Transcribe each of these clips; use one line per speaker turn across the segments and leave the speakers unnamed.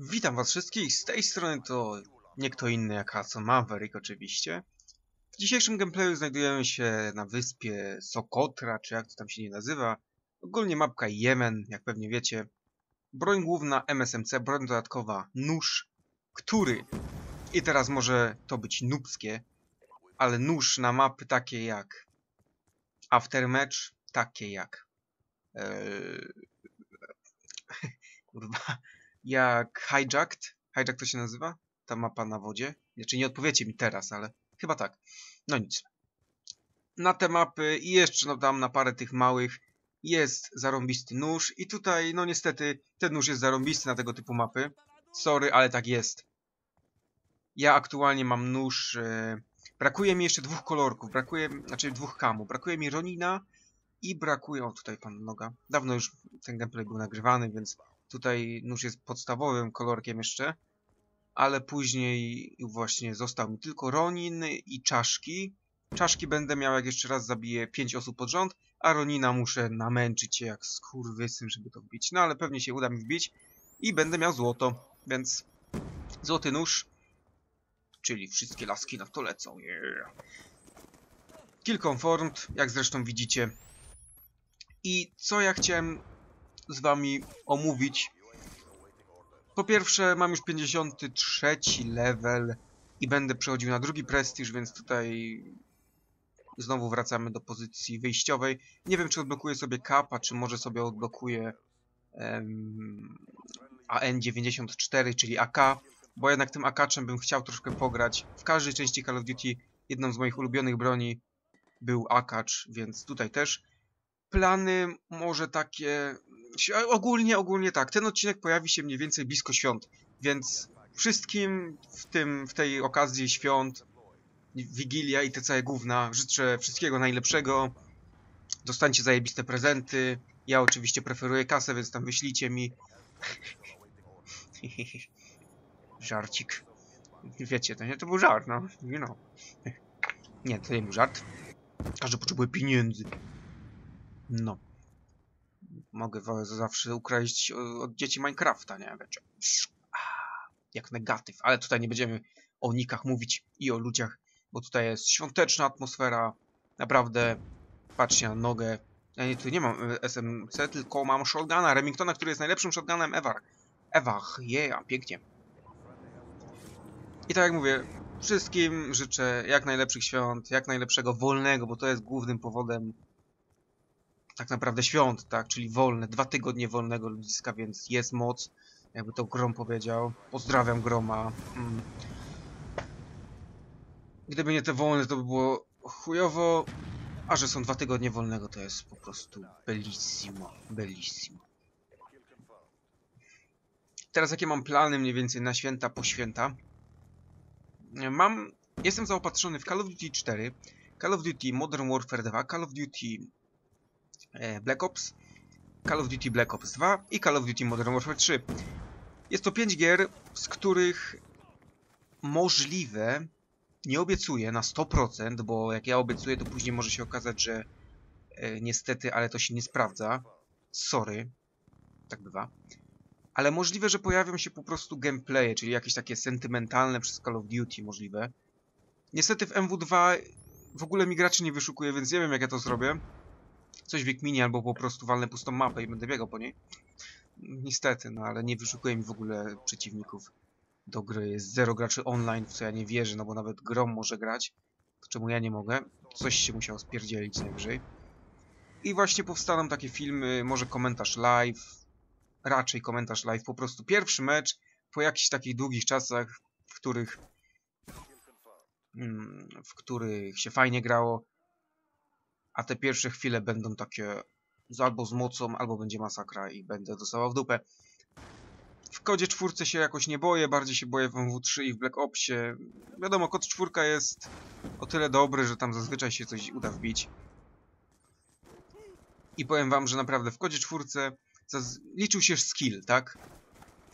Witam was wszystkich, z tej strony to nie kto inny jak Hudson Maverick oczywiście. W dzisiejszym gameplayu znajdujemy się na wyspie Sokotra, czy jak to tam się nie nazywa. Ogólnie mapka Jemen, jak pewnie wiecie. Broń główna MSMC, broń dodatkowa nóż, który, i teraz może to być nubskie, ale nóż na mapy takie jak Aftermatch, takie jak... Eee, kurwa jak Hijacked. Hijacked to się nazywa? Ta mapa na wodzie? Znaczy nie odpowiecie mi teraz, ale chyba tak. No nic. Na te mapy i jeszcze no tam na parę tych małych jest zarąbisty nóż i tutaj no niestety ten nóż jest zarąbisty na tego typu mapy. Sorry, ale tak jest. Ja aktualnie mam nóż... E... Brakuje mi jeszcze dwóch kolorków, brakuje, znaczy dwóch kamu. Brakuje mi Ronina i brakuje... O, tutaj pan noga. Dawno już ten gameplay był nagrywany, więc Tutaj nóż jest podstawowym kolorkiem jeszcze, ale później właśnie został mi tylko Ronin i czaszki. Czaszki będę miał, jak jeszcze raz zabiję 5 osób pod rząd, a Ronina muszę namęczyć się jak skurwysyn, żeby to wbić. No ale pewnie się uda mi wbić i będę miał złoto, więc złoty nóż, czyli wszystkie laski na to lecą. Yeah. Confirmed, jak zresztą widzicie. I co ja chciałem z wami omówić. Po pierwsze, mam już 53 level i będę przechodził na drugi prestiż, więc tutaj znowu wracamy do pozycji wyjściowej. Nie wiem, czy odblokuję sobie kapa, czy może sobie odblokuję um, AN94, czyli AK, bo jednak tym akaczem bym chciał troszkę pograć. W każdej części Call of Duty jedną z moich ulubionych broni był akacz, więc tutaj też. Plany może takie Ogólnie, ogólnie tak. Ten odcinek pojawi się mniej więcej blisko świąt, więc wszystkim w tym, w tej okazji świąt, Wigilia i te całe główna, życzę wszystkiego najlepszego. Dostańcie zajebiste prezenty. Ja oczywiście preferuję kasę, więc tam wyślijcie mi. Żarcik. Wiecie, to nie to był żart, no. You know. Nie, to nie był żart. Każdy potrzebuje pieniędzy. No mogę zawsze ukraść od dzieci Minecrafta, nie? Wiecie. Jak negatyw. Ale tutaj nie będziemy o nikach mówić i o ludziach, bo tutaj jest świąteczna atmosfera. Naprawdę, patrzcie na nogę. Ja nie, tu nie mam e, SMC, tylko mam shotguna Remingtona, który jest najlepszym shotgunem ever. Ever, yeah, pięknie. I tak jak mówię, wszystkim życzę jak najlepszych świąt, jak najlepszego wolnego, bo to jest głównym powodem tak naprawdę świąt, tak, czyli wolne, dwa tygodnie wolnego ludziska, więc jest moc, jakby to Grom powiedział. Pozdrawiam Groma. Mm. Gdyby nie te wolne, to by było chujowo, a że są dwa tygodnie wolnego, to jest po prostu bellissimo, bellissimo. Teraz jakie mam plany mniej więcej na święta, po święta? Mam, jestem zaopatrzony w Call of Duty 4, Call of Duty Modern Warfare 2, Call of Duty Black Ops, Call of Duty Black Ops 2 i Call of Duty Modern Warfare 3. Jest to 5 gier, z których możliwe, nie obiecuję na 100%, bo jak ja obiecuję, to później może się okazać, że e, niestety, ale to się nie sprawdza. Sorry, tak bywa. Ale możliwe, że pojawią się po prostu gameplaye, czyli jakieś takie sentymentalne przez Call of Duty możliwe. Niestety w MW2 w ogóle mi graczy nie wyszukuje, więc nie wiem jak ja to zrobię coś wykminię albo po prostu walnę pustą mapę i będę biegał po niej. Niestety, no ale nie wyszukuje mi w ogóle przeciwników do gry. Jest zero graczy online, w co ja nie wierzę, no bo nawet Grom może grać. To czemu ja nie mogę? Coś się musiało spierdzielić najwyżej. I właśnie powstaną takie filmy, może komentarz live, raczej komentarz live, po prostu pierwszy mecz po jakichś takich długich czasach, w których mm, w których się fajnie grało, a te pierwsze chwile będą takie albo z mocą, albo będzie masakra i będę dostawał w dupę. W kodzie czwórce się jakoś nie boję, bardziej się boję w MW3 i w Black Opsie. Wiadomo, kod czwórka jest o tyle dobry, że tam zazwyczaj się coś uda wbić. I powiem wam, że naprawdę w kodzie czwórce liczył się skill, tak?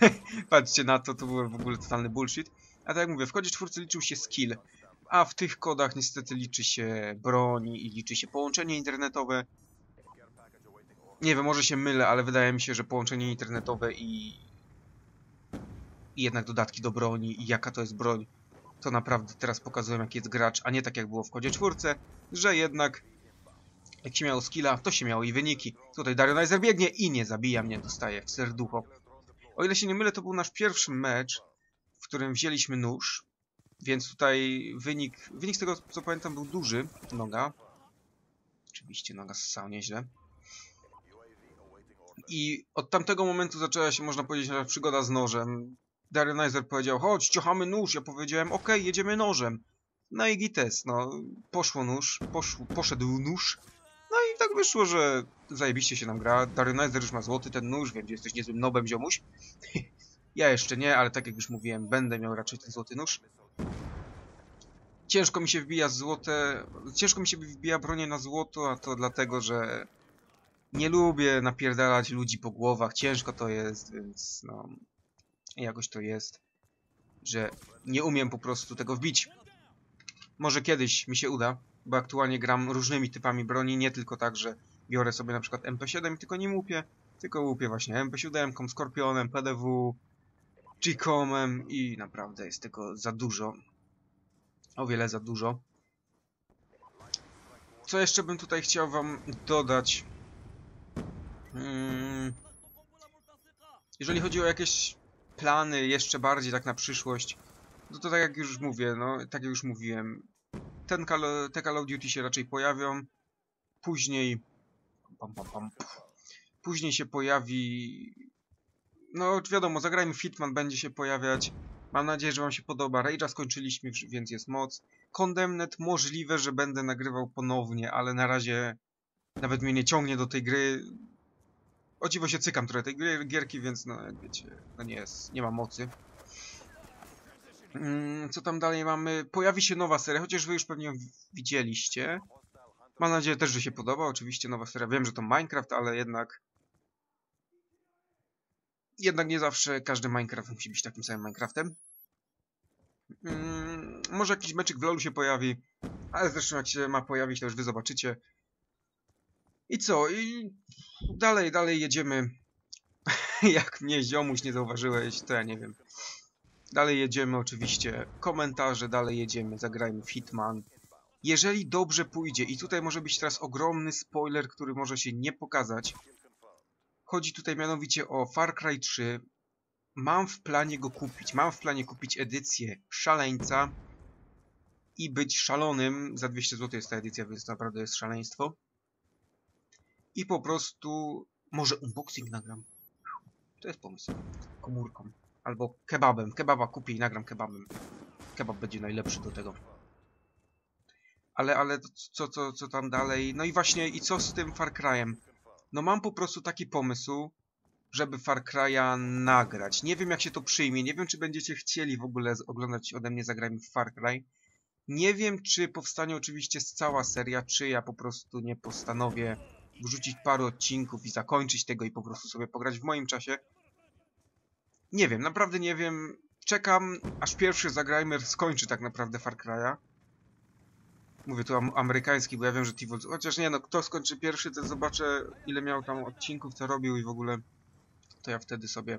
Patrzcie na to, to był w ogóle totalny bullshit. A tak jak mówię, w kodzie czwórce liczył się skill a w tych kodach niestety liczy się broń i liczy się połączenie internetowe. Nie wiem, może się mylę, ale wydaje mi się, że połączenie internetowe i i jednak dodatki do broni i jaka to jest broń, to naprawdę teraz pokazują jaki jest gracz, a nie tak jak było w kodzie czwórce, że jednak jak się miało skilla, to się miało i wyniki. Tutaj Darionizer biegnie i nie zabija mnie, dostaje w serducho. O ile się nie mylę, to był nasz pierwszy mecz, w którym wzięliśmy nóż, więc tutaj wynik, wynik z tego co pamiętam był duży, noga. Oczywiście noga ssał nieźle. I od tamtego momentu zaczęła się, można powiedzieć, przygoda z nożem. Darionizer powiedział, chodź, ciuchamy nóż. Ja powiedziałem, okej, jedziemy nożem. No i gites, no. Poszło nóż, poszł, poszedł nóż. No i tak wyszło, że zajebiście się nam gra. Darionizer już ma złoty ten nóż, wiem, że jesteś niezłym nobem, ziomuś. ja jeszcze nie, ale tak jak już mówiłem, będę miał raczej ten złoty nóż. Ciężko mi się wbija złote... Ciężko mi się wbija bronię na złoto, a to dlatego, że nie lubię napierdalać ludzi po głowach. Ciężko to jest, więc no... Jakoś to jest, że nie umiem po prostu tego wbić. Może kiedyś mi się uda, bo aktualnie gram różnymi typami broni, nie tylko tak, że biorę sobie na przykład MP7 i tylko nim łupię, tylko łupię właśnie MP7, Skorpionem, PDW, G-Comem i naprawdę jest tego za dużo. O wiele za dużo. Co jeszcze bym tutaj chciał wam dodać? Hmm. Jeżeli chodzi o jakieś plany jeszcze bardziej tak na przyszłość, no to tak jak już mówię, no tak jak już mówiłem, ten Call, te Call of Duty się raczej pojawią, później pam, pam, pam, później się pojawi no wiadomo, zagrajmy Fitman będzie się pojawiać, mam nadzieję, że wam się podoba, Rage'a skończyliśmy, więc jest moc, Condemned możliwe, że będę nagrywał ponownie, ale na razie nawet mnie nie ciągnie do tej gry, o dziwo się cykam trochę tej gierki, więc no jak wiecie, no nie jest, nie ma mocy. Mm, co tam dalej mamy? Pojawi się nowa seria, chociaż wy już pewnie ją widzieliście. Mam nadzieję też, że się podoba. Oczywiście nowa seria. Wiem, że to Minecraft, ale jednak... Jednak nie zawsze każdy Minecraft musi być takim samym Minecraftem. Hmm, może jakiś meczyk w LoLu się pojawi, ale zresztą jak się ma pojawić, to już wy zobaczycie. I co? I dalej, dalej jedziemy. jak mnie ziomuś nie zauważyłeś, to ja nie wiem. Dalej jedziemy oczywiście komentarze, dalej jedziemy, zagrajmy Fitman. Jeżeli dobrze pójdzie, i tutaj może być teraz ogromny spoiler, który może się nie pokazać. Chodzi tutaj mianowicie o Far Cry 3. Mam w planie go kupić. Mam w planie kupić edycję szaleńca i być szalonym. Za 200 zł jest ta edycja, więc naprawdę jest szaleństwo. I po prostu może unboxing nagram. To jest pomysł. Komórką. Albo kebabem. Kebaba kupię i nagram kebabem. Kebab będzie najlepszy do tego. Ale, ale co, co, co tam dalej? No i właśnie, i co z tym Far Cry'em? No mam po prostu taki pomysł, żeby Far Cry'a nagrać. Nie wiem jak się to przyjmie, nie wiem czy będziecie chcieli w ogóle oglądać ode mnie Zagrajmy w Far Cry. Nie wiem czy powstanie oczywiście cała seria, czy ja po prostu nie postanowię wrzucić paru odcinków i zakończyć tego i po prostu sobie pograć w moim czasie. Nie wiem, naprawdę nie wiem. Czekam, aż pierwszy Zagrajmer skończy tak naprawdę Far Cry'a. Mówię tu am amerykański, bo ja wiem, że Tivolt... Chociaż nie, no kto skończy pierwszy, to zobaczę ile miał tam odcinków, co robił i w ogóle... To ja wtedy sobie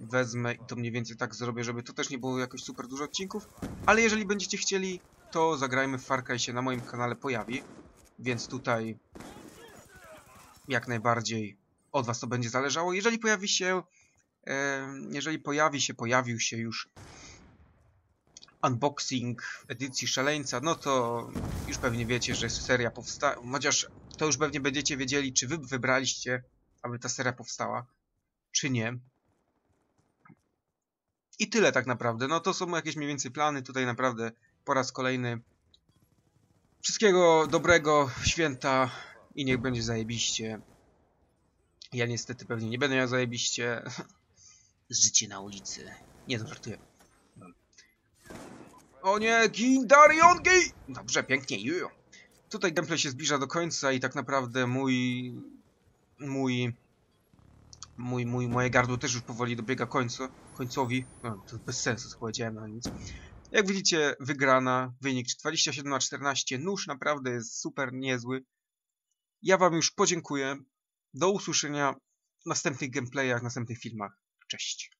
wezmę i to mniej więcej tak zrobię, żeby to też nie było jakoś super dużo odcinków. Ale jeżeli będziecie chcieli, to zagrajmy w Far Cry się na moim kanale pojawi. Więc tutaj jak najbardziej od was to będzie zależało. Jeżeli pojawi się jeżeli pojawi się, pojawił się już unboxing edycji Szaleńca, no to już pewnie wiecie, że seria powstała, chociaż to już pewnie będziecie wiedzieli, czy wy wybraliście, aby ta seria powstała, czy nie. I tyle tak naprawdę. No to są jakieś mniej więcej plany. Tutaj naprawdę po raz kolejny wszystkiego dobrego, święta i niech będzie zajebiście. Ja niestety pewnie nie będę miał zajebiście. życie na ulicy. Nie, to żartuję. O nie, gin Darion gay! Dobrze, pięknie, juju. Tutaj gameplay się zbliża do końca i tak naprawdę mój... Mój... Mój, mój, moje gardło też już powoli dobiega końcu, końcowi. No, to bez sensu, co powiedziałem, no nic. Jak widzicie, wygrana, wynik 27 na 14. Nóż naprawdę jest super niezły. Ja wam już podziękuję. Do usłyszenia w następnych gameplayach, w następnych filmach. Cześć.